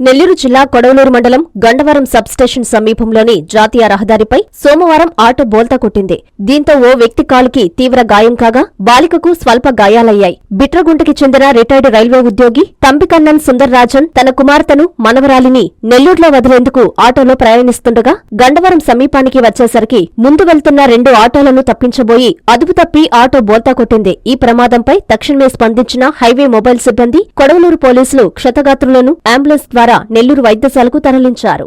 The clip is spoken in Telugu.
నెల్లూరు జిల్లా కొడవలూరు మండలం గండవరం సబ్స్టేషన్ సమీపంలోని జాతీయ రహదారిపై సోమవారం ఆటో బోల్తా కొట్టింది. దీంతో ఓ వ్యక్తి కాలుకి తీవ్ర గాయం కాగా బాలికకు స్వల్ప గాయాలయ్యాయి. బిట్రగుంటకి చెందిన రిటైర్డ్ రైల్వే ఉద్యోగి తంబికన్నన్ సుందర్ రాజన్ తన కుమార్తెను మనవరాలిని నెల్లూరులో వదిలేందుకు ఆటోలో ప్రయాణిస్తుండగా గండవరం సమీపానికి వచ్చేసరికి ముందు వెళ్తున్న రెండు ఆటోలను తప్పించబోయి అదుపు తప్పి ఆటో బోల్తా కొట్టింది. ఈ ప్రమాదంపై తక్షణమే స్పందించిన హైవే మొబైల్ సిబ్బంది కొడవలూరు పోలీసులు క్షతగాత్రులను అంబులెన్స్ ద్వారా నెల్లూరు వైద్యశాలకు తరలించారు.